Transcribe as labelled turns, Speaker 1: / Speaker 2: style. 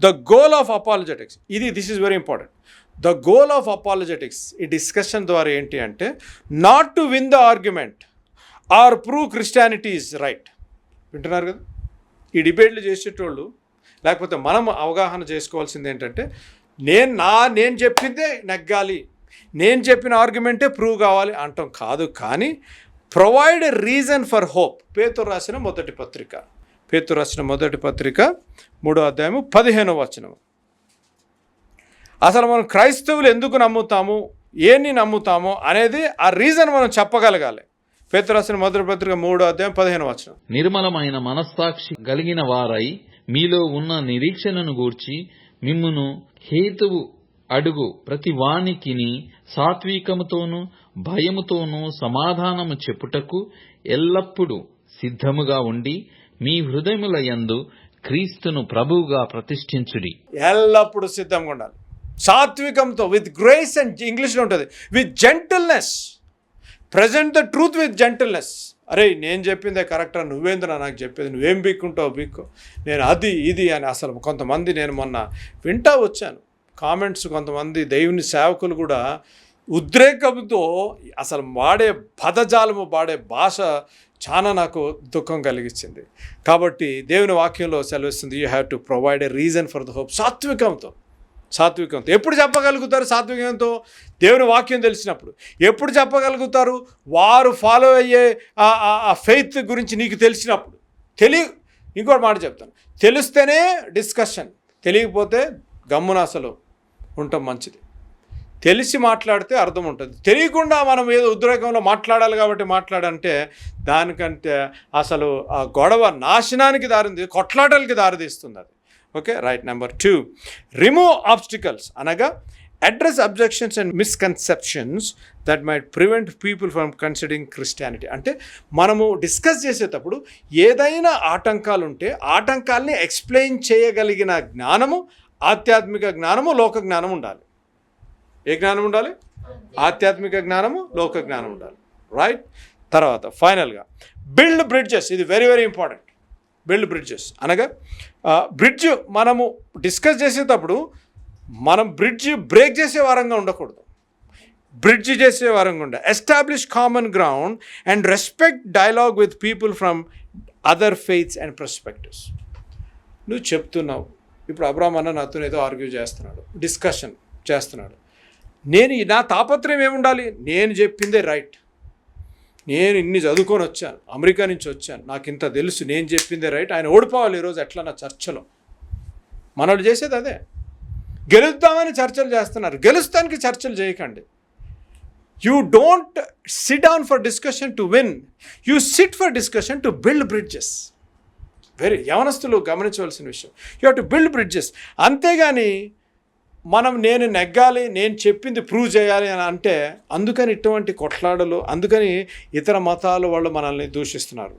Speaker 1: The goal of apologetics ఇది this is very important the goal of apologetics ఈ discussion ద్వారా ఏంటి అంటే not to win the argument or prove Christianity is right వింటున్నారు కదా? ఈ డిబేట్లు చేసేటోళ్ళు లేకపోతే మనం అవగాహన చేసుకోవాల్సింది ఏంటంటే నేను నా నేను చెప్పిందే నెగ్గాలి. నేను చెప్పిన ఆర్గ్యుమెంటే ప్రూవ్ కావాలి అంటాం కాదు కానీ ప్రొవైడ్ రీజన్ ఫర్ హోప్ పేతో రాసిన మొదటి పత్రిక. పేతు రాసిన మొదటి పత్రిక మూడో అధ్యాయము పదిహేనవ వచనం అసలు మనం క్రైస్తవులు ఎందుకు నమ్ముతాము? ఏని నమ్ముతాము? అనేది ఆ రీజన్ మనం చెప్పగలగాలి. పేతురు రాసిన మొదటి పత్రిక మూడో అధ్యాయం పదిహేను వచనం.
Speaker 2: నిర్మలమైన మనస్సాక్షి కలిగిన వారై మీలో ఉన్న నిరీక్షణను గూర్చి మిమ్మును హేతువు అడుగు ప్రతి వానికిని సాత్వికముతోనూ భయముతోనూ సమాధానము చెప్పుటకు ఎల్లప్పుడూ సిద్ధముగా ఉండి మీ హృదయముల యందు క్రీస్తును ప్రభువుగా ప్రతిష్ఠించుడి.
Speaker 1: ఎల్లప్పుడూ సిద్ధంగా ఉండాలి. సాత్వికంతో విత్ గ్రేస్ అండ్ ఇంగ్లీష్లో ఉంటుంది. With gentleness present the truth with gentleness అరే నేను చెప్పిందే కరెక్టా నువ్వేందిరా నాకు చెప్పేది? నువ్వేం బిక్కుంటావు బిక్కు? నేను అది ఇది అని అసలు కొంతమంది నేను మొన్న వింటా వచ్చాను. కామెంట్స్ కొంతమంది దేవుని సేవకులు కూడా ఉద్రేకంతో అసలు వాడే పదజాలము వాడే భాష చాలా నాకు దుఃఖం కలిగించింది. కాబట్టి దేవుని వాక్యంలో సెలవిస్తుంది you have to provide a reason for the hope సాత్వికంతో సాత్వికంతో. ఎప్పుడు చెప్పగలుగుతారు సాత్వికంతో? దేవుని వాక్యం తెలిసినప్పుడు. ఎప్పుడు చెప్పగలుగుతారు? వారు ఫాలో అయ్యే ఆ- ఆ- ఫెయిత్ గురించి నీకు తెలిసినప్పుడు. తెలియ ఇంకోటి మాట చెప్తాను. తెలిస్తేనే డిస్కషన్ తెలియకపోతే గమ్మున అసలు ఉండటం మంచిది. తెలిసి మాట్లాడితే అర్థం ఉంటుంది. తెలియకుండా మనం ఏదో ఉద్రేకంలో మాట్లాడాలి కాబట్టి మాట్లాడంటే దానికంటే అసలు ఆ గొడవ నాశనానికి దారి కొట్లాటలకి దారితీస్తుంది అది. Okay right number two. Remove obstacles అనగా address objections and misconceptions that might prevent people from considering Christianity. అంటే మనము డిస్కస్ చేసేటప్పుడు ఏదైనా ఆటంకాలు ఉంటే ఆటంకాల్ని ఎక్స్ప్లెయిన్ చేయగలిగిన జ్ఞానము ఆధ్యాత్మిక జ్ఞానము లోక జ్ఞానం ఉండాలి. ఏ జ్ఞానం ఉండాలి? ఆధ్యాత్మిక జ్ఞానము లోక జ్ఞానం ఉండాలి. రైట్ తర్వాత ఫైనల్గా బిల్డ్ బ్రిడ్జెస్ ఇది very very important build bridges అనగా బ్రిడ్జ్ మనము డిస్కస్ చేసేటప్పుడు మనం బ్రిడ్జ్ బ్రేక్ చేసే వారంగా ఉండకూడదు. బ్రిడ్జ్ చేసే వారంగా ఉండాలి establish common ground and respect dialogue with people from other faiths and perspectives నువ్వు చెప్తున్నావు. ఇప్పుడు అబ్రామ్ అన్న నాతో ఏదో ఆర్గ్యూ చేస్తున్నాడు. డిస్కషన్ చేస్తున్నాడు. నేను నా తాపత్రయం ఏముండాలి? నేను చెప్పిందే రైట్. నేను ఇన్ని చదువుకొని వచ్చాను అమెరికా నుంచి వచ్చాను నాకు ఇంత తెలుసు నేను చెప్పిందే రైట్. ఆయన ఓడిపోవాలి ఈరోజు ఎట్లా నా చర్చలో? మనోడు చేసేది అదే. గెలుద్దామని చర్చలు చేస్తున్నారు. గెలుస్తానికి చర్చలు చేయకండి. You don't sit down for discussion to win you sit for discussion to build bridges very యవనస్తులు గమనించవలసిన విషయం. You have to build bridges అంతేగాని మనం నేను నెగ్గాలి నేను చెప్పింది ప్రూవ్ చేయాలి అని అంటే అందుకని ఇటువంటి కొట్లాడలు అందుకని ఇతర మతాలు వాళ్ళు మనల్ని దూషిస్తున్నారు.